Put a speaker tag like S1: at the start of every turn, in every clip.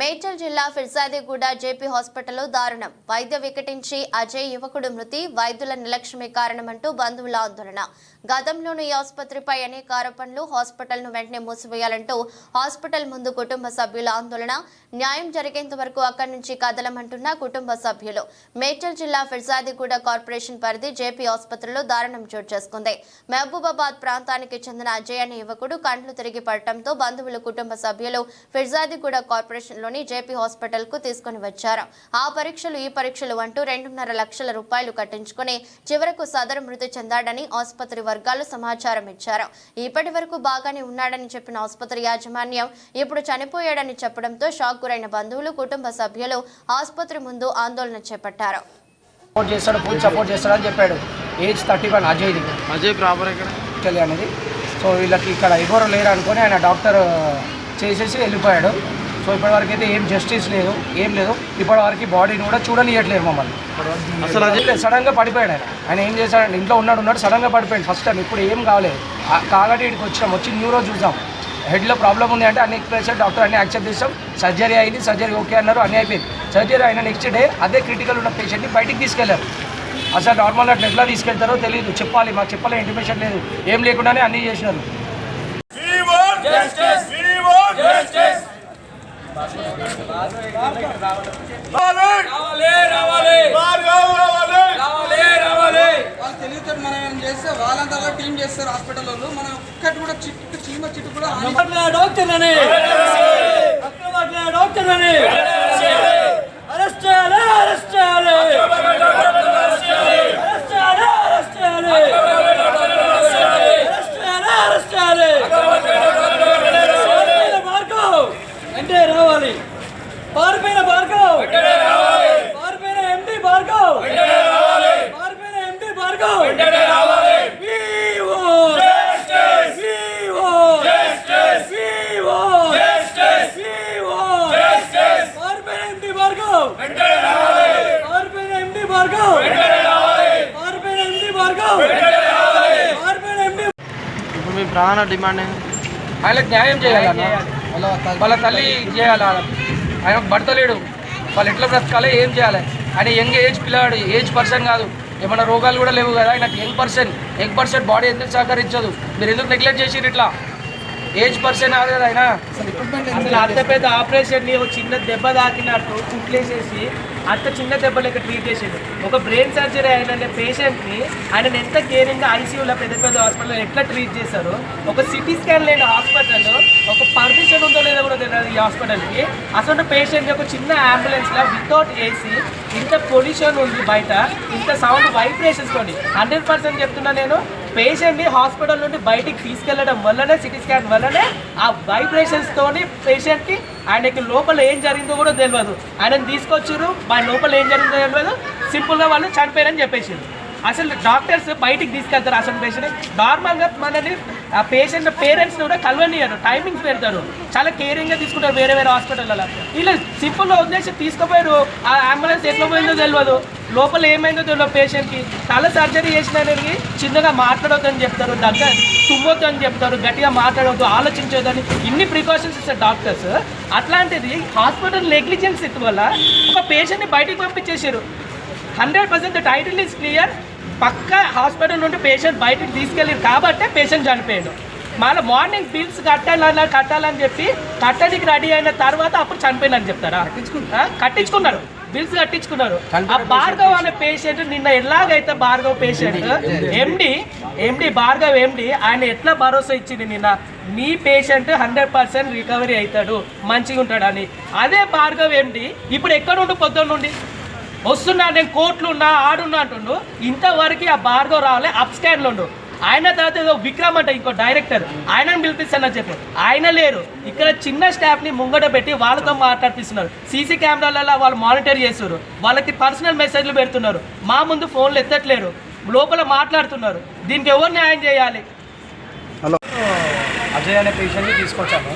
S1: Medchal జిల్లా Firzadiguda JP హాస్పిటల్లో దారుణం. వైద్య వికటించి అజయ్ యువకుడు మృతి వైద్యుల నిర్లక్ష్యమే కారణమంటూ బంధువుల ఆందోళన. గతంలోనూ ఈ ఆసుపత్రిపై అనేక ఆరోపణలు హాస్పిటల్ను వెంటనే మూసివేయాలంటూ హాస్పిటల్ ముందు కుటుంబ సభ్యుల ఆందోళన. న్యాయం జరిగేంత వరకు అక్కడి నుంచి కదలమంటున్న కుటుంబ సభ్యులు. మేడ్చల్ జిల్లా ఫిర్జాదిగూడ కార్పొరేషన్ పరిధి జేపీ ఆసుపత్రిలో దారుణం చోటు చేసుకుంది. మహబూబాబాద్ ప్రాంతానికి చెందిన అజయ్ అనే యువకుడు కండ్లు తిరిగి పడటంతో బంధువులు కుటుంబ సభ్యులు ఫిర్జాదిగూడ కార్పొరేషన్లోని జేపీ హాస్పిటల్కు తీసుకుని వచ్చారు. ఆ పరీక్షలు ఈ పరీక్షలు అంటూ రెండున్నర లక్షల రూపాయలు కట్టించుకుని చివరకు సదరు మృతి చెందాడని ఆసుపత్రి వర్గాలు సమాచారం ఇచ్చారు. ఇప్పటి వరకు బాగానే ఉన్నాడని చెప్పిన ఆసుపత్రి యాజమాన్యం ఇప్పుడు చనిపోయాడని చెప్పడంతో షాక్ గురైన బంధువులు కుటుంబ సభ్యులు ఆసుపత్రి ముందు ఆందోళన చేపట్టారు.
S2: సపోర్ట్ చేస్తాడు ఫుల్ సపోర్ట్ చేస్తాడు అని చెప్పాడు. ఏజ్ థర్టీ వన్ అజయ్ది
S3: అజయ్ ప్రాపర్ ఎక్కడ?
S2: తెలియ అనేది. సో వీళ్ళకి ఇక్కడ ఎవరు లేరు అనుకొని ఆయన డాక్టర్ చేసేసి వెళ్ళిపోయాడు. సో ఇప్పటివరకు అయితే ఏం జస్టిస్ లేదు ఏం లేదు. ఇప్పటివరకు బాడీని కూడా చూడనియట్లేదు మమ్మల్ని.
S3: అసలు అజయ్
S2: సడన్గా పడిపోయాడు ఆయన. ఆయన ఏం చేశాడు ఇంట్లో ఉన్నాడు ఉన్నాడు సడన్గా పడిపోయాడు. ఫస్ట్ టైం ఇప్పుడు ఏం కాలేదు. ఆ- కాగటి ఇక్కడికి వచ్చినాం వచ్చి న్యూరో చూసాం హెడ్లో ప్రాబ్లం ఉంది అంటే అన్ని ఎక్స్ప్రెషన్ డాక్టర్ అన్ని యాక్సెప్ట్ చేస్తాం. సర్జరీ అయింది సర్జరీ ఓకే అన్నారు అన్నీ అయిపోయింది. సర్జరీ అయిన నెక్స్ట్ డే అదే క్రిటికల్ ఉన్న పేషెంట్ని బయటికి తీసుకెళ్ళారు. అసలు నార్మల్ అట్లా ఎట్లా తీసుకెళ్తారో తెలియదు చెప్పాలి మాకు చెప్పలే ఇంటిమేషన్ లేదు. ఏం లేకుండానే అన్నీ చేసినారు.
S4: రావాలి రావాలి. రావాలి
S5: వాళ్ళు తెలియదు మనం ఏం చేస్తే వాళ్ళంతా టీం చేస్తారు హాస్పిటల్ వాళ్ళు. మనం ఒక్కటి కూడా చిట్టు చీమ చిట్టు కూడా హాని-
S4: డాక్టర్లని అక్రమ డాక్టర్లని అరెస్ట్ చేయాలి. అరెస్ట్ చేయాలి అరెస్ట్ చేయాలి అరెస్ట్ చేయాలి అరెస్ట్ చేయాలి అరెస్ట్ చేయాలి పారిపోయిన భార్గవ్ అంటే రావాలి పారిపోయిన భార్గవ్ పారిపోయిన ఎండి భార్గవ్ పారిపోయిన ఎండి Bhargav We want justice. We want justice. We want justice. We want justice. పారిపోయిన ఎండి భార్గవ్ పారిపోయిన ఎండి భార్గవ్ పారిపోయిన ఎండి భార్గవ్ పారిపోయిన ఎండి
S3: ఇప్పుడు మీ ప్రధాన డిమాండ్ ఏంది
S2: ఆయనకు న్యాయం చేయాలన్న వాళ్ళ తల్లి చేయాలి? ఆయన భర్త లేడు వాళ్ళు ఎట్లా బ్రతకాలి? ఏం చేయాలి? ఆయన యంగ్ ఏజ్ పిల్లాడు ఏజ్ పర్సన్ కాదు. ఏమైనా రోగాలు కూడా లేవు కదా? ఆయనకు young person young person body ఎందుకు సహకరించదు? మీరు ఎందుకు నెగ్లెక్ట్ చేసిరు ఇట్లా? ఏజ్ పర్సన్ కాదు కదా ఆయన?
S6: అసలు అంత పెద్ద ఆపరేషన్ని ఒక చిన్న దెబ్బ తాకినట్టు కుట్లేసేసి అంత చిన్న దెబ్బ లెక్క ట్రీట్ చేసేది ఒక బ్రెయిన్ సర్జరీ అయిన పేషెంట్ని ఆయన ఎంత కేరింగ్ ఐసీయూలో పెద్ద పెద్ద హాస్పిటల్ ఎట్లా ట్రీట్ చేశారు ఒక సిటీ స్కాన్ లేని హాస్పిటల్ ఒక పర్మిషన్ ఉందో లేదో కూడా తెలియదు ఈ హాస్పిటల్కి. అసలు పేషెంట్ ఒక చిన్న అంబులెన్స్లో వితౌట్ ఏసీ ఇంత పొల్యూషన్ ఉంది బయట ఇంత సౌండ్ వైబ్రేషన్స్ తోటి. హండ్రెడ్ పర్సెంట్ చెప్తున్నా నేను. పేషెంట్ని హాస్పిటల్ నుండి బయటికి తీసుకెళ్ళడం వల్లనే సిటీ స్కాన్ వల్లనే ఆ వైబ్రేషన్స్ తోని పేషెంట్కి ఆయనకి లోపల ఏం జరిగిందో కూడా తెలియదు ఆయనని తీసుకొచ్చారు ఆయన లోపల ఏం జరిగిందో తెలియదు సింపుల్గా వాళ్ళు చనిపోయారని చెప్పేసింది అసలు డాక్టర్స్ బయటికి తీసుకెళ్తారు అసలు పేషెంట్ నార్మల్గా మనని ఆ పేషెంట్ పేరెంట్స్ కూడా కలవనియరు టైమింగ్స్ పెడతారు. చాలా కేరింగ్గా తీసుకుంటారు వేరే వేరే హాస్పిటల్లో వీళ్ళు సింపుల్గా వదిలేసి తీసుకుపోయారు. ఆ అంబులెన్స్ ఎట్లా పోయిందో తెలియదు లోపల ఏమైందో తెలియదు పేషెంట్కి తల సర్జరీ చేసిన చిన్నగా మాట్లాడొద్దని చెప్తారు దగ్గర తుమ్మొద్దు అని చెప్తారు గట్టిగా మాట్లాడవద్దు ఆలోచించొద్దని ఇన్ని ప్రికాషన్స్ ఇస్తారు డాక్టర్స్. అట్లాంటిది హాస్పిటల్ నెగ్లిజెన్స్ వల్ల ఒక పేషెంట్ని బయటికి పంపించేసారు hundred percent title is clear పక్క హాస్పిటల్ నుండి పేషెంట్ బయటికి తీసుకెళ్ళి కాబట్టే పేషెంట్ చనిపోయాడు. మళ్ళీ మార్నింగ్ బిల్స్ కట్టాలన్నా కట్టాలని చెప్పి కట్టడానికి రెడీ అయిన తర్వాత అప్పుడు చనిపోయిందని చెప్తారా? కట్టించుకున్నారు. బిల్స్ కట్టించుకున్నారు. ఆ భార్గవ్ అనే పేషెంట్ నిన్న ఎలాగైతే Bhargav patient MD MD. Bhargav MD ఆయన ఎట్లా భరోసా ఇచ్చింది నిన్న? మీ పేషెంట్ హండ్రెడ్ పర్సెంట్ రికవరీ అవుతాడు మంచిగా ఉంటాడని అదే భార్గవ్ ఎండి ఇప్పుడు ఎక్కడ ఉండు పొద్దున్న నుండి? వస్తున్నా నేను కోట్లు ఉన్నా ఆడున్నా అంటుండు. ఇంతవరకు ఆ భార్గవ్ రావాలే అప్ స్టాండ్లో ఉండు. ఆయన తర్వాత ఏదో విక్రమ్ అంట ఇంకో డైరెక్టర్ ఆయనను పిలిపిస్తానని చెప్పారు ఆయన లేరు. ఇక్కడ చిన్న స్టాఫ్ని ముంగట పెట్టి వాళ్ళతో మాట్లాడిపిస్తున్నారు. సీసీ కెమెరాలలో వాళ్ళు మానిటర్ చేస్తున్నారు. వాళ్ళకి పర్సనల్ మెసేజ్లు పెడుతున్నారు. మా ముందు ఫోన్లు ఎత్తట్లేరు. లోపల మాట్లాడుతున్నారు. దీనికి ఎవరు న్యాయం చేయాలి?
S2: అజయ్ అనే పేషెంట్ని తీసుకొచ్చాము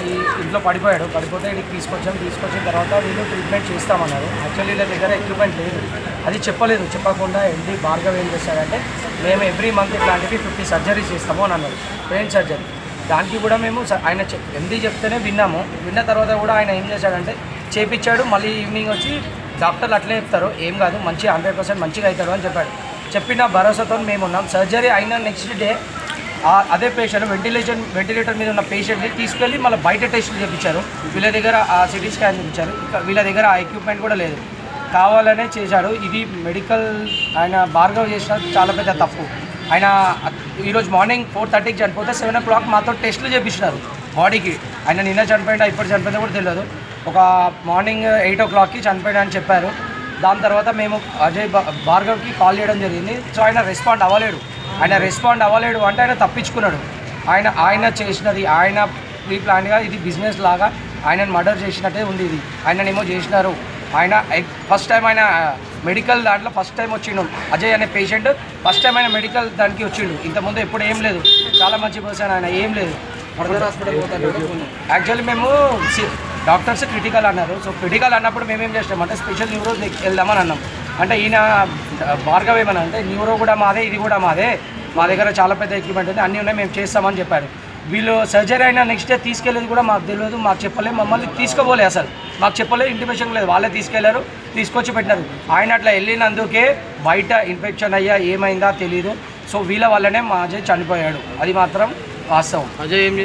S2: ఈ ఇంట్లో పడిపోయాడు. పడిపోతే ఇక్కడికి తీసుకొచ్చాము తీసుకొచ్చిన తర్వాత వీళ్ళు ట్రీట్మెంట్ చేస్తామన్నారు. యాక్చువల్లీ వీళ్ళ దగ్గర ఎక్విప్మెంట్ లేదు. అది చెప్పలేదు. చెప్పకుండా ఎండి భార్గవ్ ఏం చేశారంటే మేము ఎవ్రీ మంత్ ఇట్లాంటివి ఫిఫ్టీ సర్జరీస్ చేస్తాము అని అన్నారు. బ్రెయిన్ సర్జరీ దానికి కూడా మేము స- ఆయన చెప్ ఎండి చెప్తేనే విన్నాము. విన్న తర్వాత కూడా ఆయన ఏం చేశాడంటే చేపించాడు మళ్ళీ ఈవినింగ్ వచ్చి డాక్టర్లు అట్లే చెప్తారు. ఏం కాదు. మంచి హండ్రెడ్ పర్సెంట్ మంచిగా అవుతాడు అని చెప్పాడు. చెప్పిన భరోసాతో మేము ఉన్నాం సర్జరీ అయిన నెక్స్ట్ డే అదే పేషెంట్ వెంటిలేషన్ వెంటిలేటర్ మీద ఉన్న పేషెంట్ని తీసుకెళ్ళి మళ్ళీ బయట టెస్టులు చేయించారు వీళ్ళ దగ్గర ఆ సిటీ స్కాన్ చేయించారు వీళ్ళ దగ్గర ఆ ఎక్విప్మెంట్ కూడా లేదు. కావాలనే చేశాడు. ఇది మెడికల్ ఆయన భార్గవ్ చేసిన చాలా పెద్ద తప్పు. ఆయన ఈరోజు మార్నింగ్ ఫోర్ థర్టీకి చనిపోతే సెవెన్ ఓ క్లాక్ మాతో టెస్టులు చేయించినారు బాడీకి. ఆయన నిన్న చనిపోయిందా ఇప్పుడు చనిపోయిందా కూడా తెలియదు. ఒక మార్నింగ్ ఎయిట్ ఓ క్లాక్కి చనిపోయాడు అని చెప్పారు. దాని తర్వాత మేము అజయ్ భా- భార్గవ్కి కాల్ చేయడం జరిగింది. సో ఆయన రెస్పాండ్ అవ్వలేడు. ఆయన రెస్పాండ్ అవ్వలేడు అంటే ఆయన తప్పించుకున్నాడు. ఆయన ఆయన చేసినది ఆయన ప్రీ ప్లాన్గా ఇది బిజినెస్ లాగా ఆయనను మర్డర్ చేసినట్టే ఉంది ఇది. ఆయననేమో చేసినారు. ఆయన ఫస్ట్ టైం ఆయన మెడికల్ దాంట్లో ఫస్ట్ టైం వచ్చిండు. అజయ్ అనే పేషెంట్ ఫస్ట్ టైం ఆయన మెడికల్ దానికి వచ్చిండు. ఇంతకుముందు ఎప్పుడు ఏం లేదు. చాలా మంచి పర్సన్ ఆయన ఏం లేదు. యాక్చువల్లీ మేము డాక్టర్స్ క్రిటికల్ అన్నారు. సో క్రిటికల్ అన్నప్పుడు మేము ఏం చేస్తామంటే స్పెషల్ న్యూరో వెళ్దామని అన్నాం. అంటే ఈయన భార్గవ్ ఏమన్నా అంటే న్యూరో కూడా మాదే ఇది కూడా మాదే. మా దగ్గర చాలా పెద్ద ఎక్విప్మెంట్ ఉంది అన్నీ ఉన్నాయి మేము చేస్తామని చెప్పారు వీళ్ళు సర్జరీ అయినా నెక్స్ట్ డే తీసుకెళ్ళేది కూడా మాకు తెలియదు మాకు చెప్పలేదు మమ్మల్ని తీసుకోపోలే అసలు. మాకు చెప్పలేదు ఇంటిమేషన్ లేదు వాళ్ళే తీసుకెళ్ళారు తీసుకొచ్చి పెట్టినారు. ఆయన అట్లా వెళ్ళినందుకే బయట ఇన్ఫెక్షన్ అయ్యా ఏమైందా తెలియదు సో వీళ్ళ వల్లనే మా అజయ్ చనిపోయాడు. అది మాత్రం వాస్తవం.
S3: అజయ్ ఏం